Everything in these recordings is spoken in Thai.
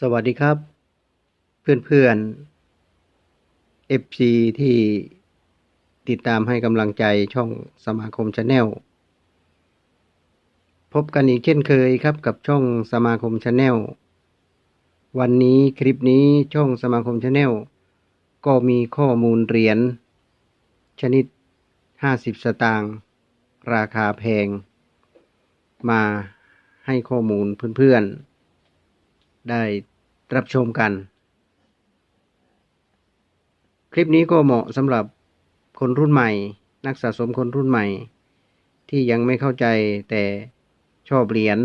สวัสดีครับ เพื่อนๆ FC ที่ติดตามให้กำลังใจช่องสมาคมชาแนลพบกันอีกเช่นเคยครับกับช่องสมาคมชาแนลวันนี้คลิปนี้ช่องสมาคมชาแนลก็มีข้อมูลเหรียญชนิด 50 สตางค์ราคาแพง มาให้ข้อมูลเพื่อนๆ ได้รับชมกัน คลิปนี้ก็เหมาะสำหรับคนรุ่นใหม่ นักสะสมคนรุ่นใหม่ ที่ยังไม่เข้าใจแต่ชอบเหรียญ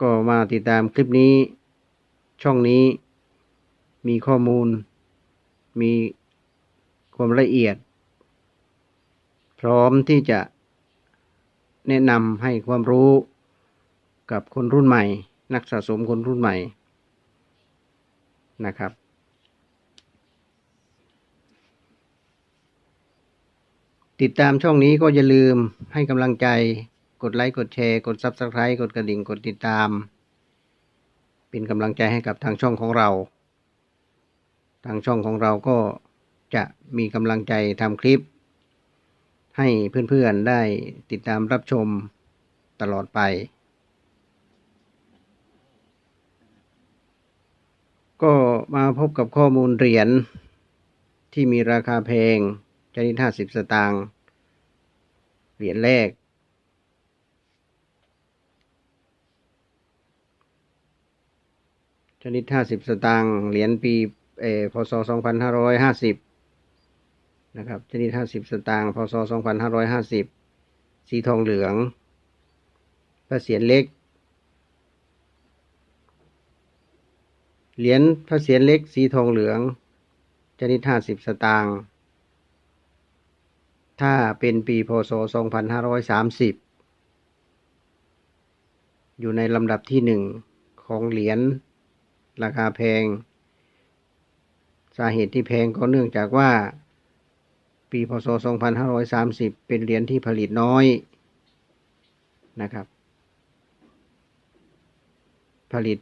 ก็มาติดตามคลิปนี้ ช่องนี้มีข้อมูล มีความละเอียด พร้อมที่จะแนะนำให้ความรู้ กับคนรุ่นใหม่ นักสะสมคนรุ่นใหม่นะครับ ติดตามช่องนี้ก็อย่าลืมให้กำลังใจกดไลค์ กดแชร์ กด Subscribe กดกระดิ่ง กดติดตาม เป็นกำลังใจให้กับทางช่องของเรา ทางช่องของเราก็จะมีกำลังใจทำคลิป ให้เพื่อนๆได้ติดตามรับชมตลอดไป ก็มาพบกับข้อมูลเหรียญที่มีราคาแพงชนิดห้าสิบสตางค์เหรียญแรก ชนิดห้าสิบสตางค์เหรียญปีเออพศสองพันห้าร้อยห้าสิบนะครับ ชนิดห้าสิบสตางค์พศสองพันห้าร้อยห้าสิบสีทองเหลืองพระเศียรเล็ก เหรียญพระเศียรเล็กสีทองเหลืองชนิดห้าสิบสตางค์ ถ้าเป็นปีพศสองพันห้าร้อยู่ในลำดับที่หนึ่งของเหรียญราคาแพง สาเหตุที่แพงก็เนื่องจากว่า ปีพศสองพันห้าร้อยสามสิบเป็นเหรียญที่ผลิตน้อยนะครับ ผลิต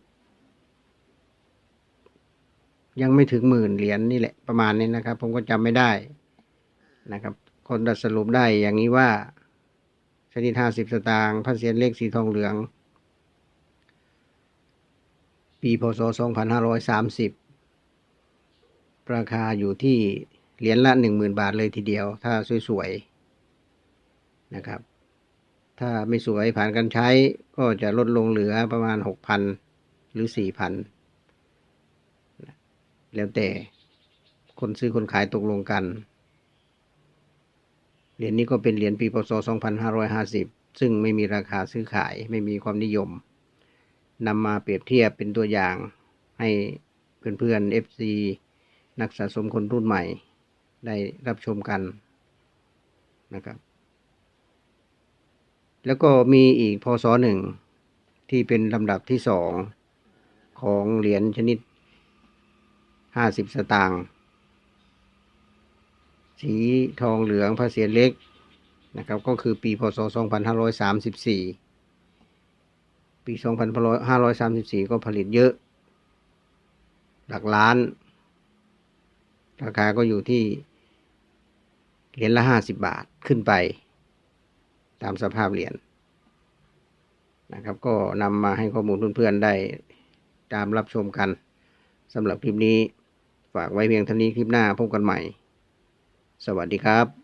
ยังไม่ถึงหมื่นเหรียญนี่แหละประมาณนี้นะครับ ผมก็จำไม่ได้นะครับ คนดัดสรุปได้อย่างนี้ว่าชนิดห้าสิบสตางค์พระเศียรเล็กสีทองเหลือง ปีพศสองพันห้าร้อยสามสิบราคาอยู่ที่เหรียญละหนึ่งหมื่นบาทเลยทีเดียว ถ้าสวยๆนะครับ ถ้าไม่สวยผ่านการใช้ก็จะลดลงเหลือประมาณหกพันหรือสี่พัน แล้วแต่คนซื้อคนขายตกลงกัน เหรียญนี้ก็เป็นเหรียญปีพศ 2550 ซึ่งไม่มีราคาซื้อขายไม่มีความนิยมนำมาเปรียบเทียบเป็นตัวอย่างให้เพื่อนๆ FC นักสะสมคนรุ่นใหม่ได้รับชมกันนะครับ แล้วก็มีอีกพศหนึ่งที่เป็นลำดับที่สองของเหรียญชนิด ห้าสิบสตางค์สีทองเหลืองพระเศียรเล็กนะครับก็คือปีพศ 2534 ปี 2534 ก็ผลิตเยอะ หลักล้าน ราคาก็อยู่ที่เหรียญละ 50 บาทขึ้นไป ตามสภาพเหรียญนะครับ ก็นำมาให้ข้อมูลเพื่อนๆได้ตามรับชมกันสำหรับคลิปนี้ ฝากไว้เพียงเท่านี้คลิปหน้าพบกันใหม่ สวัสดีครับ